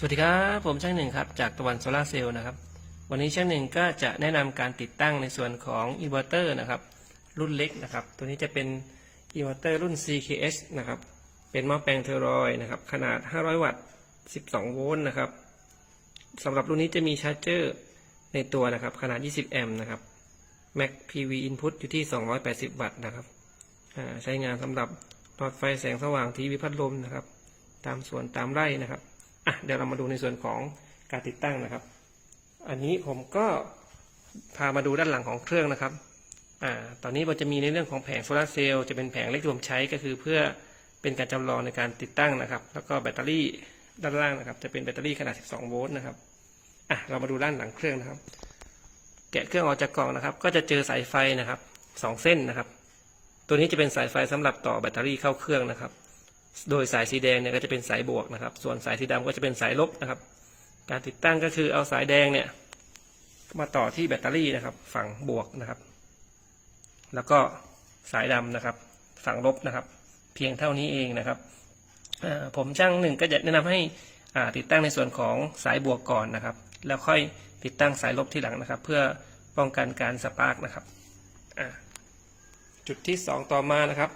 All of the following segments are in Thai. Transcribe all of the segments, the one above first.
สวัสดีครับ ผมช่างหนึ่งครับ จากตะวันโซลาเซลล์นะครับ วันนี้ช่างหนึ่งก็จะแนะนำการติดตั้งในส่วนของอินเวอร์เตอร์นะครับ รุ่นเล็กนะครับ ตัวนี้จะเป็นอินเวอร์เตอร์รุ่น CKS นะครับ เป็นหม้อแปลงเทอรอยนะครับ ขนาด 500 วัตต์ 12 โวลต์นะครับสำหรับรุ่นนี้จะมีชาร์จเจอร์ในตัวนะครับ ขนาด 20 แอมป์นะครับ Mac PV Input อยู่ที่ 280 วัตต์นะครับใช้งานสำหรับหลอดไฟแสงสว่างทีวีพัดลมนะครับ ตามสวนตามไร่นะครับ อะเดี๋ยวเรามาดูในส่วนของการติดตั้งนะครับ อันนี้ผมก็พามาดูด้านหลังของเครื่องนะครับอ่าตอนนี้เราจะมีในเรื่องของแผงโซลาร์เซลล์จะเป็นแผงเล็กที่ผมใช้ก็คือเพื่อเป็นการจำลองในการติดตั้งนะครับ แล้วก็แบตเตอรี่ด้านล่างนะครับ จะเป็นแบตเตอรี่ขนาด 12 โวลต์นะครับอะเรามาดูด้านหลังเครื่องนะครับ แกะเครื่องออกจากกล่องนะครับ ก็จะเจอสายไฟนะครับสองเส้นนะครับ ตัวนี้จะเป็นสายไฟสำหรับต่อแบตเตอรี่เข้าเครื่องนะครับ โดยสายสีแดงเนี่ยก็จะเป็นสายบวกนะครับ ส่วนสายสีดำก็จะเป็นสายลบนะครับ การติดตั้งก็คือเอาสายแดงเนี่ยมาต่อที่แบตเตอรี่นะครับ ฝั่งบวกนะครับ แล้วก็สายดำนะครับ ฝั่งลบนะครับ เพียงเท่านี้เองนะครับผมช่างหนึ่งก็จะแนะนำให้ติดตั้งในส่วนของสายบวกก่อนนะครับ แล้วค่อยติดตั้งสายลบที่หลังนะครับ เพื่อป้องกันการสปาร์กนะครับจุดที่สองต่อมานะครับ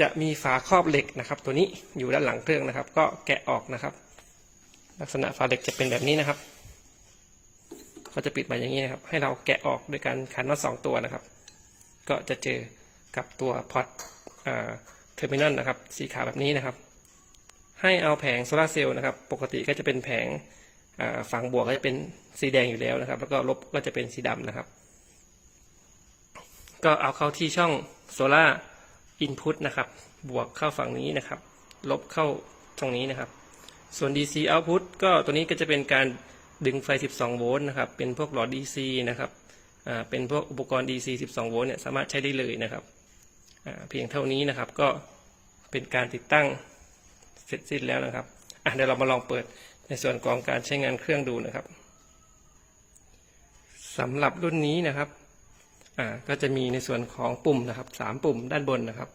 จะมีฝาครอบเหล็กนะครับ ตัวนี้อยู่ด้านหลังเครื่องนะครับ ก็แกะออกนะครับ ลักษณะฝาเหล็กจะเป็นแบบนี้นะครับก็จะปิดมาอย่างนี้นะครับ ให้เราแกะออกโดยการขันน็อตสองตัวนะครับ ก็จะเจอกับตัวพอตเทอร์มินอลนะครับ สีขาวแบบนี้นะครับ ให้เอาแผงโซลาเซลล์นะครับ ปกติก็จะเป็นแผงฝั่งบวกก็จะเป็นสีแดงอยู่แล้วนะครับ แล้วก็ลบก็จะเป็นสีดำนะครับ ก็เอาเข้าที่ช่องโซลา input นะครับ บวกเข้าฝั่งนี้นะครับ ลบเข้าตรงนี้นะครับ ส่วน DC output ก็ตัวนี้ก็จะเป็นการดึงไฟ 12 โวลต์นะครับ เป็นพวกหลอด DC นะครับอ่าเป็นพวกอุปกรณ์ DC 12 โวลต์เนี่ยสามารถใช้ได้เลยนะครับอ่าเพียงเท่านี้นะครับ ก็เป็นการติดตั้งเสร็จสิ้นแล้วนะครับอะเดี๋ยวเรามาลองเปิดในส่วนของการใช้งานเครื่องดูนะครับสำหรับรุ่นนี้นะครับ อ่าก็จะมีในส่วนของปุ่มนะครับสามปุ่มด้านบนนะครับ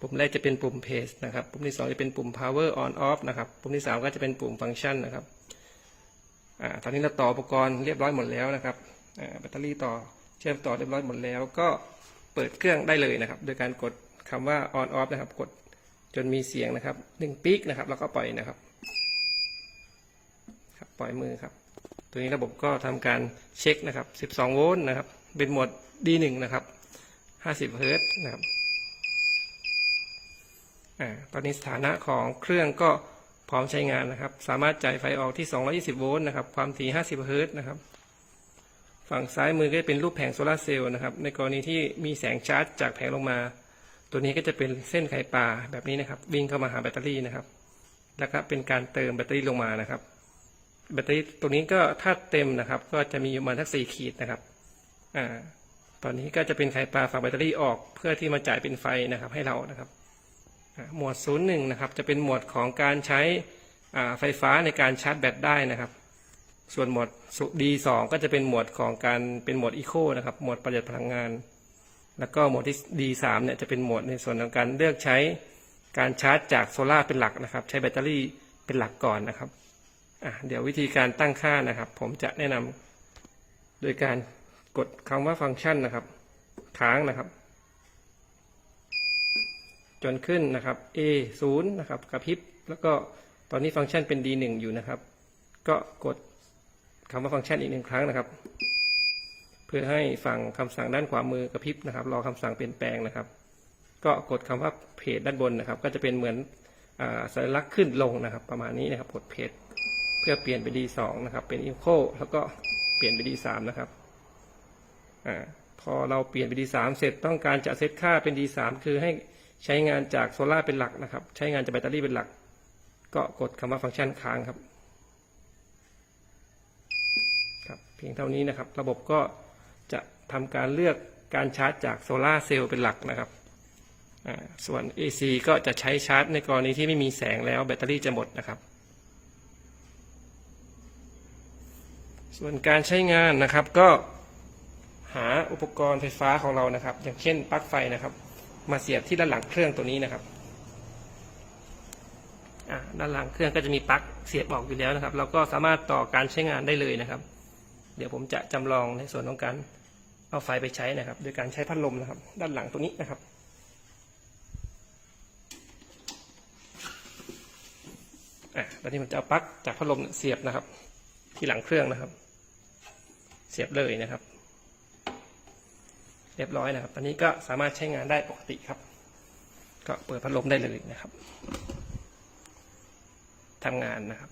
ปุ่มแรกจะเป็นปุ่ม page นะครับ ปุ่มที่สองจะเป็นปุ่ม power on off นะครับ ปุ่มที่สามก็จะเป็นปุ่ม function นะครับอ่าตอนนี้เราต่ออุปกรณ์เรียบร้อยหมดแล้วนะครับอ่าแบตเตอรี่ต่อเชื่อมต่อเรียบร้อยหมดแล้ว ก็เปิดเครื่องได้เลยนะครับ โดยการกดคำว่า on off นะครับ กดจนมีเสียงนะครับหนึ่งปีกนะครับ แล้วก็ปล่อยนะครับครับ ปล่อยมือครับ ตัวนี้ระบบก็ทำการเช็คนะครับ 12 โวลต์นะครับ เป็นโหมด D1 นะครับ 50 เฮิรตซ์นะครับอ่าตอนนี้สถานะของเครื่องก็พร้อมใช้งานนะครับ สามารถจ่ายไฟออกที่ 220 โวลต์นะครับ ความถี่ 50 เฮิรตซ์นะครับ ฝั่งซ้ายมือก็จะเป็นรูปแผงโซลาร์เซลล์นะครับ ในกรณีที่มีแสงชาร์จจากแผงลงมา ตัวนี้ก็จะเป็นเส้นไขปลาแบบนี้นะครับ วิ่งเข้ามาหาแบตเตอรี่นะครับ แล้วก็เป็นการเติมแบตเตอรี่ลงมานะครับ แบตเตอรี่ตัวนี้ก็ถ้าเต็มนะครับ ก็จะมีอยู่มาณสักสี่ขีดนะครับ อ่า ตอนนี้ก็จะเป็นไขปลาฝั่งแบตเตอรี่ออกเพื่อที่มาจ่ายเป็นไฟนะครับให้เรานะครับ หมวดศูนย์หนึ่งนะครับ จะเป็นหมวดของการใช้ไฟฟ้าในการชาร์จแบตได้นะครับ ส่วนหมวด D2 ก็จะเป็นหมวดของการเป็นหมวดอีโคนะครับ หมวดประหยัดพลังงาน แล้วก็หมวดที่ D3 เนี่ยจะเป็นหมวดในส่วนของการเลือกใช้การชาร์จจากโซลาร์เป็นหลักนะครับ ใช้แบตเตอรี่เป็นหลักก่อนนะครับเดี๋ยววิธีการตั้งค่านะครับ ผมจะแนะนำโดยการ กดคำว่าฟังก์ชันนะครับ ค้างนะครับ จนขึ้นนะครับ A 0นะครับกระพริบแล้วก็ตอนนี้ฟังก์ชันเป็น D 1อยู่นะครับ ก็กดคำว่าฟังก์ชันอีกหนึ่งครั้งนะครับ เพื่อให้ฝั่งคำสั่งด้านขวามือกระพริบนะครับ รอคำสั่งเปลี่ยนแปลงนะครับ ก็กดคำว่าเพจด้านบนนะครับ ก็จะเป็นเหมือนสัญลักษณ์ขึ้นลงนะครับ ประมาณนี้นะครับกดเพจเพื่อเปลี่ยนไป D2 นะครับ เป็น Eco แล้วก็เปลี่ยนไป D3 นะครับ อพอเราเปลี่ยนไป D3 เสร็จต้องการจะเซตค่าเป็น D3 คือให้ใช้งานจากโซล่าเป็นหลักนะครับ ใช้งานจากแบตเตอรี่เป็นหลัก ก็กดคำว่าฟังก์ชันค้างครับครับ เพียงเท่านี้นะครับ ระบบก็จะทำการเลือกการชาร์จจากโซล่าเซลล์เป็นหลักนะครับอ่าส่วน AC ก็จะใช้ชาร์จในกรณีที่ไม่มีแสงแล้วแบตเตอรี่จะหมดนะครับ ส่วนการใช้งานนะครับก็ หาอุปกรณ์ไฟฟ้าของเรานะครับ อย่างเช่นปลั๊กไฟนะครับ มาเสียบที่ด้านหลังเครื่องตัวนี้นะครับด้านหลังเครื่องก็จะมีปลั๊กเสียบออกอยู่แล้วนะครับ เราก็สามารถต่อการใช้งานได้เลยนะครับ เดี๋ยวผมจะจำลองในส่วนของการเอาไฟไปใช้นะครับ โดยการใช้พัดลมนะครับ ด้านหลังตัวนี้นะครับอะตอนนี้ผมจะเอาปลั๊กจากพัดลมเสียบนะครับ ที่หลังเครื่องนะครับ เสียบเลยนะครับ เรียบร้อยนะครับ ตอนนี้ก็สามารถใช้งานได้ปกติครับ ก็เปิดพัดลมได้เลยนะครับทำงานนะครับ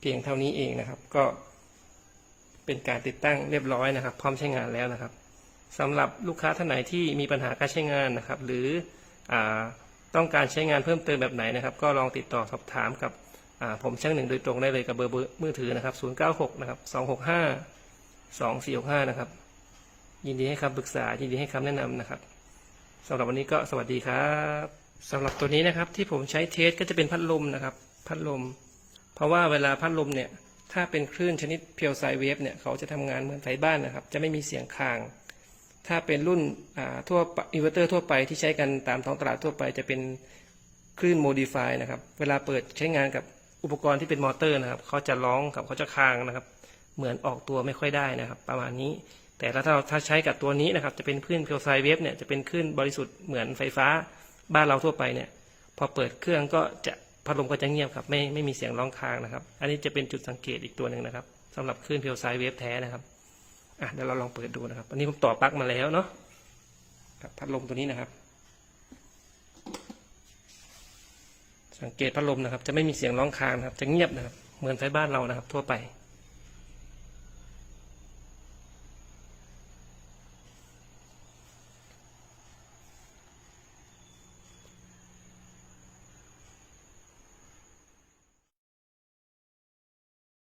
เพียงเท่านี้เองนะครับ ก็เป็นการติดตั้งเรียบร้อยนะครับ พร้อมใช้งานแล้วนะครับสำหรับลูกค้าท่านไหนที่มีปัญหาการใช้งานนะครับ หรืออต้องการใช้งานเพิ่มเติมแบบไหนนะครับ ก็ลองติดต่อสอบถามกับผมช่างหนึ่งโดยตรงได้เลยกับเบอร์มือถือนะครับ 096 นะครับ 265 2465นะครับ ยินดีให้คำปรึกษายินดีให้คำแนะนำนะครับสำหรับวันนี้ก็สวัสดีครับสำหรับตัวนี้นะครับที่ผมใช้เทสก็จะเป็นพัดลมนะครับ พัดลม เพราะว่าเวลาพัดลมเนี่ยถ้าเป็นคลื่นชนิดเพียวไซเวฟเนี่ยเขาจะทำงานเหมือนไฟบ้านนะครับ จะไม่มีเสียงคาง ถ้าเป็นรุ่นอ่าทั่วอินเวอร์เตอร์ทั่วไปที่ใช้กันตามท้องตลาดทั่วไปจะเป็นคลื่นโมดิฟายนะครับ เวลาเปิดใช้งานกับอุปกรณ์ที่เป็นมอเตอร์นะครับเขาจะร้องกับเขาจะคางนะครับ เหมือนออกตัวไม่ค่อยได้นะครับ ประมาณนี้ แต่ถ้าเราถ้าใช้กับตัวนี้นะครับ จะเป็นคลื่นเพียวไซเวฟเนี่ยจะเป็นคลื่นบริสุทธิ์เหมือนไฟฟ้าบ้านเราทั่วไปเนี่ยพอเปิดเครื่องก็จะพัดลมก็จะเงียบครับไม่ไม่มีเสียงร้องคางนะครับ อันนี้จะเป็นจุดสังเกตอีกตัวหนึ่งนะครับสำหรับคลื่นเพียวไซเวฟแท้นะครับอะเดี๋ยวเราลองเปิดดูนะครับอันนี้ผมต่อปลั๊กมาแล้วเนาะกับพัดลมตัวนี้นะครับ สังเกตพัดลมนะครับ จะไม่มีเสียงร้องคางนะครับ จะเงียบนะครับ เหมือนไฟบ้านเรานะครับ ทั่วไป